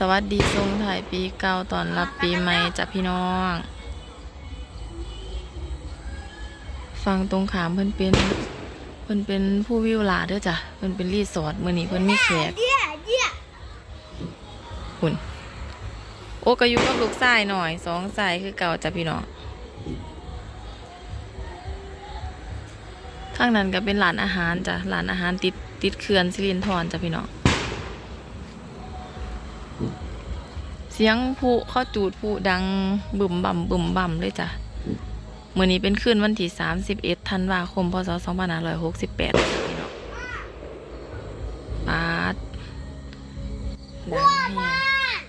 สวัสดีทรงถ่ายปีเก่าตอนรับปีใหม่จ้ะพี่น้อง ฟังตรงขามเพิ่นเป็น เพิ่นเป็นผู้วิวหลาเด้อจ้ะ เพิ่นเป็นรีสอร์ทมื้อนี้เพิ่นมีแขกเดี๋ยวเดี๋ยวหุ่น โอ้ก็อยู่กับลูกชายหน่อยสองชายคือเก่าจ้ะพี่น้องข้างนั้นก็เป็นร้านอาหารจ้ะร้านอาหารติดติดเขื่อนสิรินธรจ้ะพี่น้อง เสียงผู้ข้าจูดผู้ดังบึมบ่ำบึมบ่ำเลยจ้ะมื่อนี้เป็นคืนวันที่ 31ธันวาคม พศ2568จ้ะพี่น้องปาดดังแฮง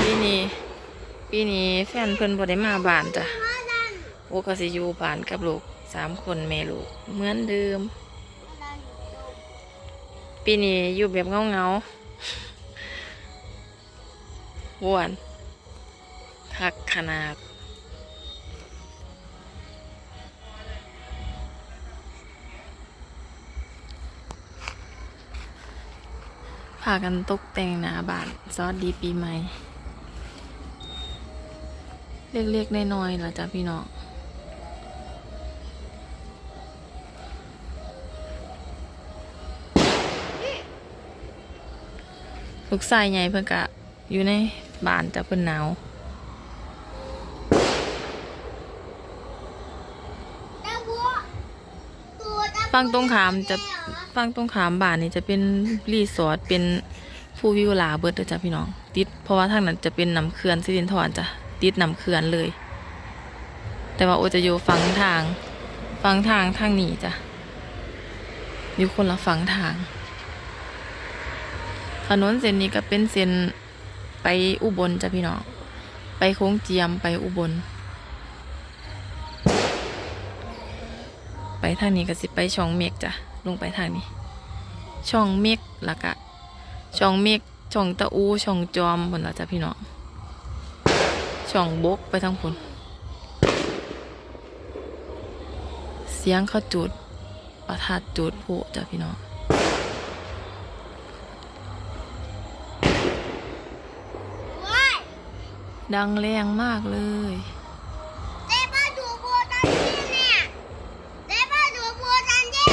ปีนี้ปีนี้แฟนเพิ่นบ่ได้มาบ้านจ้ะโอ้ก็สิอยู่บ้านกับลูกสามคนแม่ลูกเหมือนเดิม ปีนี้อยู่แบบเงาเงา ม่วนคักขนาด พากันตกแต่งหนาบานสวัสดีปีใหม่ เล็กๆน้อยๆล่ะจ้ะพี่น้องลูกชายใหญ่เพิ่นกะอยู่ใน บ้านแต่เพิ่นหนาวตาบัวตัวตาฟังตรงขามจะฟังตรงขามบ้านนี่จะเป็นรีสอร์ทเป็นผู้วิวลาเบิดเด้อจ้ะพี่น้อง ติดเพราะว่าทางนั้นจะเป็นน้ำเขื่อนสิรินธรจ้ะติดน้ำเขื่อนเลย แต่ว่าโอจะอยู่ฝั่งทางฝั่งทางทางนี้จ้ะอยู่คนละฝั่งทางถนนเส้นนี้ก็เป็นเส้น ไปอุบลจ้ะพี่น้อง ไปโค้งเจียมไปอุบล ไปทางนี้ก็สิไปช่องเมฆจ้ะ ลงไปทางนี้ ช่องเมฆล้วก็ช่องเมฆช่องตะอู ช่องจอมบนละจ้ะพี่น้อง ช่องบกไปทางผลเสียงเขาจุดประทัดจุดผู้จ้ะพี่น้อง ดังแรงมากเลยเจ๊ป้าดูบัวดันที่เนี่ยเจ๊ป้าดูบัวดันที่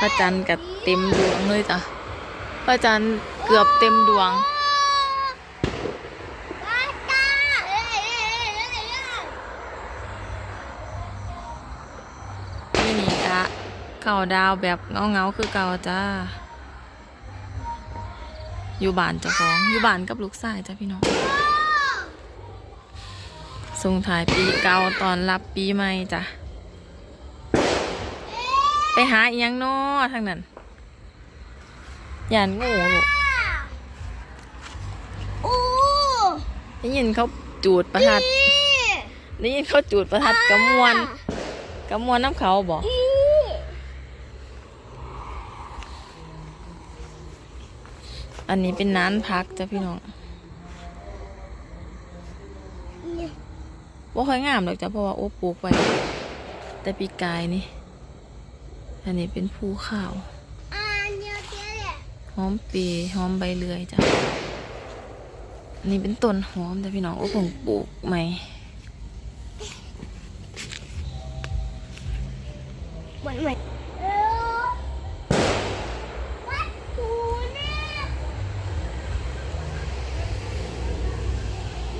พระจันทร์กับเต็มดวงเลยจ้ะพระจันทร์เกือบเต็มดวงว้ายตาเอ้ยเอ้ยเอ้ยเอ้ยเอ้ยนี่นี่กะเก่าดาวแบบเงาเงาๆคือเก่าจ้า อยู่บ้านเจ้าของอยู่บ้านกับลูกชายจ้ะพี่น้องส่งถ่ายปีเก่าตอนรับปีใหม่จ้ะไปหาอีหยังน้อทางนั้นย่านงูลูกโอ้ได้ยินเขาจูดประทัดได้ยินเขาจูดประทัดกระมวนกระมวนน้ำเขาบอก อันนี้เป็นน้านพักจ้ะพี่น้องว่าค่อยงามหรอกจ้ะเพราะว่าโอ้ปลูกไว้แต่ปีกายนี่ อันนี้เป็นภูข้าวหอมปีหอมใบเลื่อยจ้ะอันนี้เป็นต้นหอมจ้ะพี่น้องโอ้ผมปลูกใหม่เหมือนเหมือนเออวัดตูเนี่ย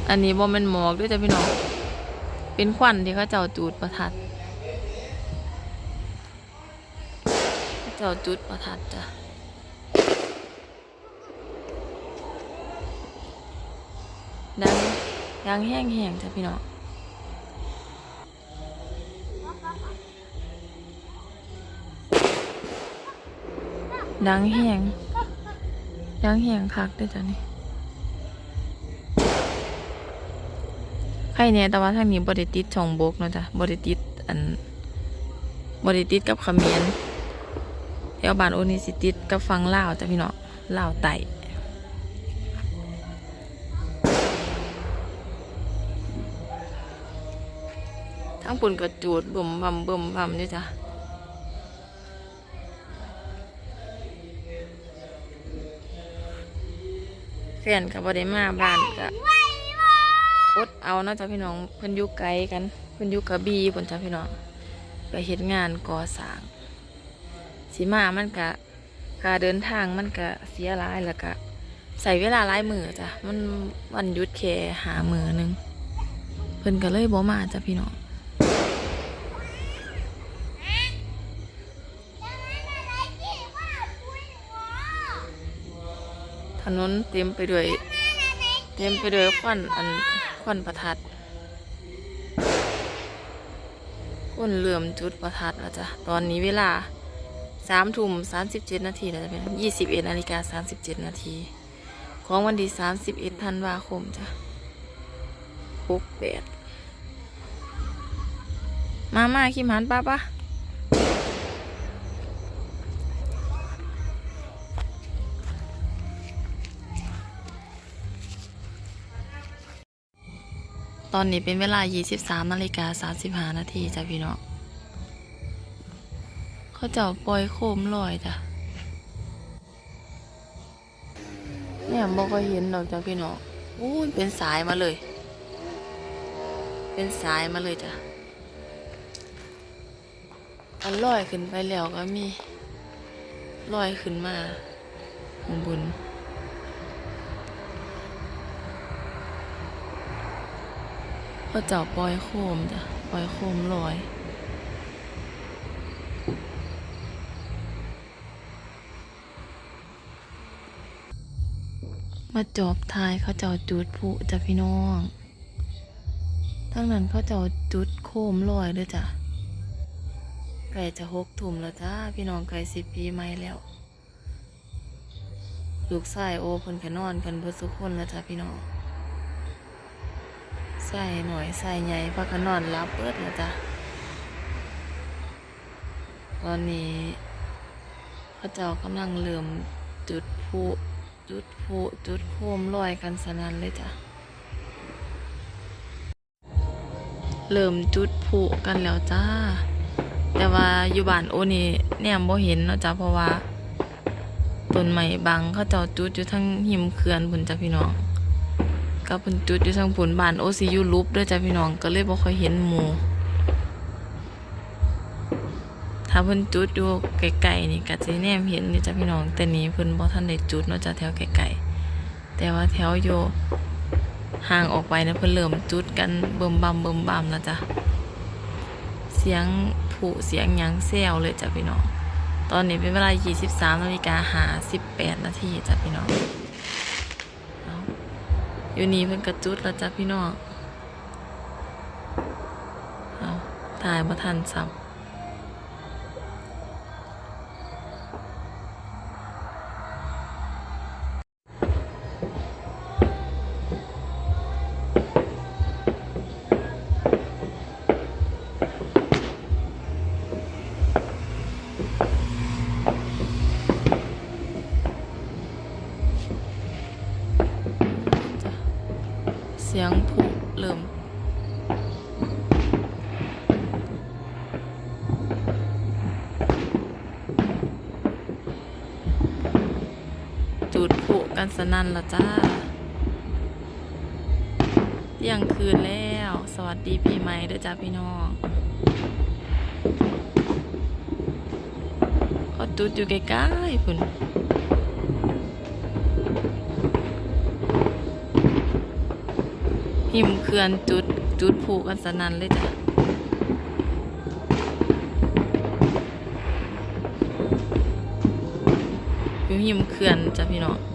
อันนี้บ่แมันหมอกด้วยจ้ะพี่น้อง เป็นควันที่เขาเจ้าจูดประทัด เจ้าจุดประทัดจ้ะดังดังแห้งแห้งจ้ะพี่น้องดังแห้งดังแห้งคักด้วยจ้ะนี่ ใครเนี่ยแต่ว่าทางนี้บริติดช่องบกเนาะจ้ะบริติดอันบริติดกับขมรแถวบ้านโอนิสิติดกับฟังเล่าจ้ะพี่น้องลาไตทั้งปุ่นกระจูดบ่มบำบ่มบำนี่จ้ะแฟนกับบ่ได้มาบ้านก็ อดเอาเนาะจ้ะพี่น้องเพิ่นอยู่ไกลกันเพิ่นอยู่กระบี่พุ่นจ้ะพี่น้องไปเฮ็ดงานก่อสร้างสิมามันก็ค่าเดินทางมันก็เสียหลายแล้วก็ใส่เวลาหลายมือจ้ะมันวันยุดแค่หามือหนึงเพิ่นก็เลยบ่มาจ้ะพี่น้องถนนเต็มไปด้วยเต็มไปด้วยควันอัน ควันประทัดคนเหลื่อมจุดประทัดแล้วจ้ะตอนนี้เวลาสามทุ่มสามสิบเจ็ดนาทีแล้วจะเป็นยี่สิบเอ็ดนาฬิกาสามสิบเจ็ดนาทีของวันที่สามสิบเอ็ดธันวาคมจ้ะหกแปดมามาขี้มันป้าป้า ตอนนี้เป็นเวลา 23นาฬิกา35นาทีจ้ะพี่น้องเขาเจ้าปล่อยโคมลอยจ้ะเนี่ยบอก็เห็นดอกจ้ะพี่น้องอู้เป็นสายมาเลย เป็นสายมาเลยจ้ะอันลอยขึ้นไปแล้วก็มีลอยขึ้นมาข้างบน ก็เจ้าปล่อยโคมจ้ะปล่อยโคมลอยมาจอบทายเขาเจ้าจุดผุจ้ะพี่น้องทั้งนั้นเขาเจ้าจุดโคมลอยด้วยจ้ะไก่จะหกถุ่มแล้วจ้าพี่น้องไก่สิบปีไม่แล้วลูกชายโอเพิ่นก็นอนกันเบิดทุกคนแล้วจ้ะพี่น้อง ใส่หน่อยใส่ใหญ่พักกันนอนรับเปิดแล้วจ้ะตอนนี้พระเจ้ากำลังเริ่มจุดพลุจุดพลุจุดโคมลอยกันสนั่นเลยจ้ะเริ่มจุดพลุกันแล้วจ้า แต่ว่าอยู่บ้านโอนี่แนมบ่เห็นเนาะจ้ะเพราะว่าต้นไม้บังเขาเจ้าจุดอยู่ทั้งหิมเขื่อนพุ่นจ้ะพี่น้อง กับเพิ่นจุดอยู่ทางผลบ้านโอซียูรูปด้วยจ้ะพี่น้องก็เลยบ่ค่อยเห็นหมู่ถ้าเพิ่นจุดอยู่ไกลๆนี่ก็สิแนมเห็นนี่จ้ะพี่น้อง แต่นี้เพิ่นบ่ทันได้จุดเนาะจ้ะแถวไกลๆแต่ว่าแถวอยู่ห่างออกไปนะเพิ่นเริ่มจุดกันเบิ่มบำเบิ่มบำแล้วจ้ะเสียงผู้เสียงหยังแซวเลยจ้ะพี่น้อง ตอนนี้เป็นเวลา 23นาฬิกา58นาทีจ้ะพี่น้อง อยู่นี่เพิ่นกระจุดแล้วจ้ะพี่น้องเอาตายมาทันสับ สียงผุเริ่มจุดผุกันสนั่นละจ้าเที่ยงคืนแล้ว สวัสดีปีใหม่เด้อจ้าพี่น้องเขาจุดอยู่ใกล้ๆพุ่น หิมเขื่อนจุดจุดผูกกันสนันเลยจ้ะอยู่หิมเขื่อนจ้ะพี่น้อง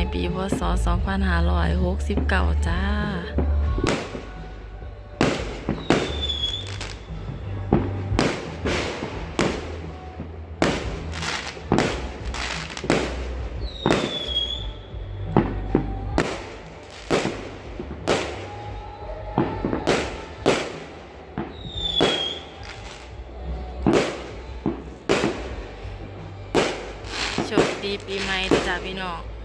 ายปีพศ 2569 จ้าโชคดีปีใหม่จ้าพี่น้อง